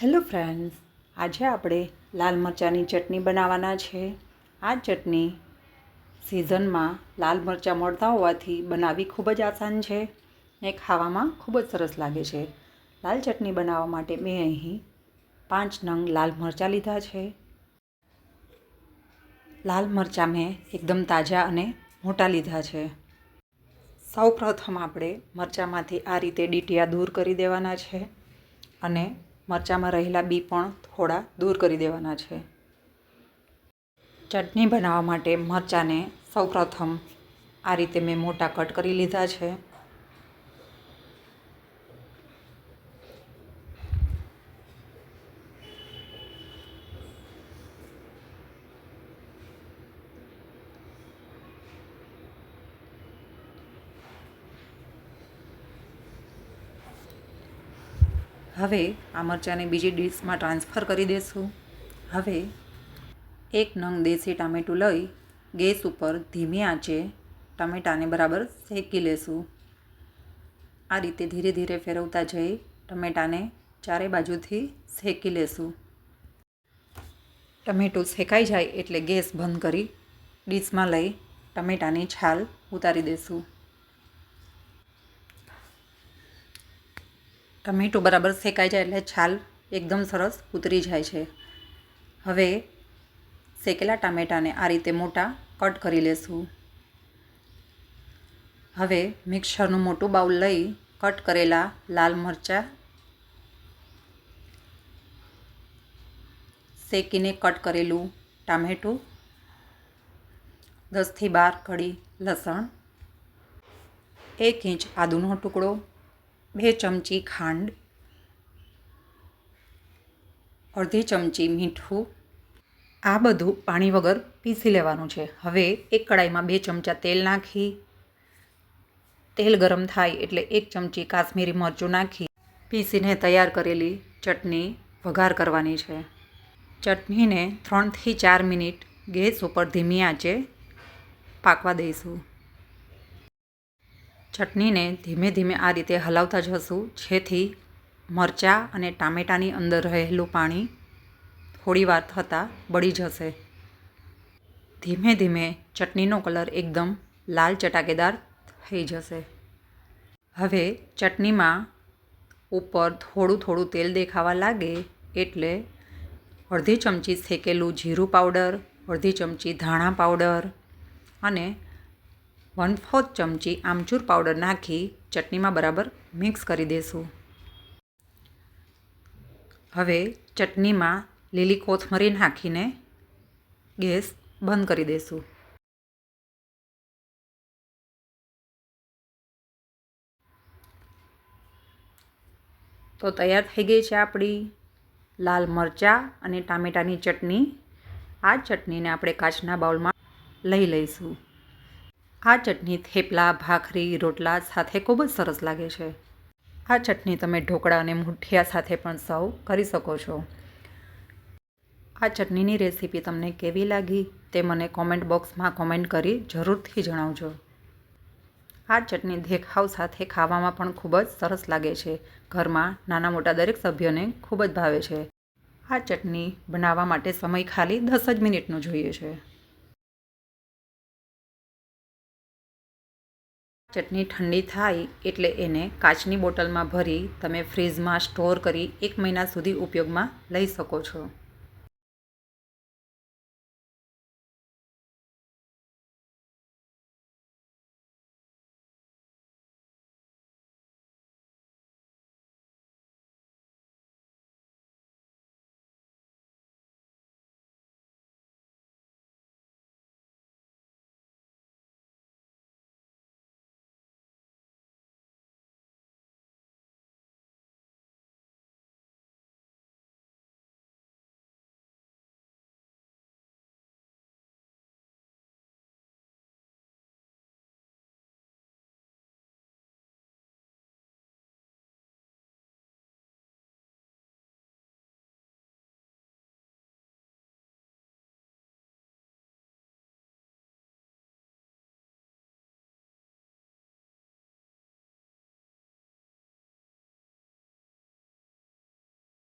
Hello friends, આજે આપણે લાલ મરચાંની ચટણી બનાવવાના છે. આ ચટણી સિઝનમાં લાલ મરચાં મળતા હોવાથી બનાવવી ખૂબ જ આસાન છે ને ખાવામાં ખૂબ જ સરસ લાગે છે. લાલ ચટણી બનાવવા માટે મેં અહીં પાંચ નંગ લાલ મરચાં લીધા છે. લાલ મરચાં મેં એકદમ તાજા અને મોટા લીધા છે. સૌ પ્રથમ આપણે મરચાંમાંથી આ રીતે ડીટીયા દૂર કરી દેવાના છે અને મરચાંમાં રહેલા બી પણ થોડા દૂર કરી દેવાના છે. ચટણી બનાવવા માટે મરચાંને સૌપ્રથમ આ રીતે મેં મોટા કટ કરી લીધા છે. હવે આ મરચાંને બીજી ડીશમાં ટ્રાન્સફર કરી દઈશું હવે એક નંગ દેશી ટામેટું લઈ ગેસ ઉપર ધીમી આંચે ટામેટાને બરાબર શેકી લેશું. આ રીતે ધીરે ધીરે ફેરવતા જઈ ટમેટાને ચારે બાજુથી શેકી લેશું. ટમેટું શેકાઈ જાય એટલે ગેસ બંધ કરી ડીશમાં લઈ ટમેટાની છાલ ઉતારી દઈશું ટમેટું બરાબર શેકાઈ જાય એટલે છાલ એકદમ સરસ ઉતરી જાય છે. હવે શેકેલા ટામેટાને આ રીતે મોટા કટ કરી લેશું. હવે મિક્સરનું મોટું બાઉલ લઈ કટ કરેલા લાલ મરચાં શેકીને કટ કરેલું ટામેટું, દસથી બાર કડી લસણ, એક ઇંચ આદુનો ટુકડો બે ચમચી ખાંડ, અડધી ચમચી મીઠું, આ બધું પાણી વગર પીસી લેવાનું છે. હવે એક કડાઈમાં બે ચમચા તેલ નાખી, તેલ ગરમ થાય એટલે એક ચમચી કાશ્મીરી મરચું નાખી, પીસીને તૈયાર કરેલી ચટણી વઘાર કરવાની છે. ચટણીને ત્રણથી ચાર મિનિટ ગેસ ઉપર ધીમી આંચે પાકવા દઈશું. ચટણીને ધીમે ધીમે આ રીતે હલાવતા જશું જેથી મરચાં અને ટામેટાની અંદર રહેલું પાણી થોડી વાર થતાં બળી જશે. ધીમે ધીમે ચટણીનો કલર એકદમ લાલ ચટાકેદાર થઈ જશે. હવે ચટણીમાં ઉપર થોડું થોડું તેલ દેખાવા લાગે એટલે અડધી ચમચી શેકેલું જીરું પાવડર, અડધી ચમચી ધાણા પાવડર અને વન ફોર્થ ચમચી આમચૂર પાવડર નાખી ચટણીમાં બરાબર મિક્સ કરી દઈશું હવે ચટણીમાં લીલી કોથમરી નાખીને ગેસ બંધ કરી દઈશું તો તૈયાર થઈ ગઈ છે આપણી લાલ મરચાં અને ટામેટાની ચટણી. આ ચટણીને આપણે કાચના બાઉલમાં લઈ લઈશું. આ ચટણી થેપલા, ભાખરી, રોટલા સાથે ખૂબ જ સરસ લાગે છે. આ ચટણી તમે ઢોકળા અને મુઠિયા સાથે પણ સર્વ કરી શકો છો. આ ચટણીની રેસીપી તમને કેવી લાગી તે મને કોમેન્ટ બોક્સમાં કોમેન્ટ કરી જરૂરથી જણાવજો. આ ચટણી દેખાવ સાથે ખાવામાં પણ ખૂબ જ સરસ લાગે છે. ઘરમાં નાના મોટા દરેક સભ્યોને ખૂબ જ ભાવે છે. આ ચટણી બનાવવા માટે સમય ખાલી દસ જ મિનિટનો જોઈએ છે. ચટણી ઠંડી થાય એટલે એને કાચની બોટલમાં ભરી તમે ફ્રીઝમાં સ્ટોર કરી એક મહિના સુધી ઉપયોગમાં લઈ શકો છો.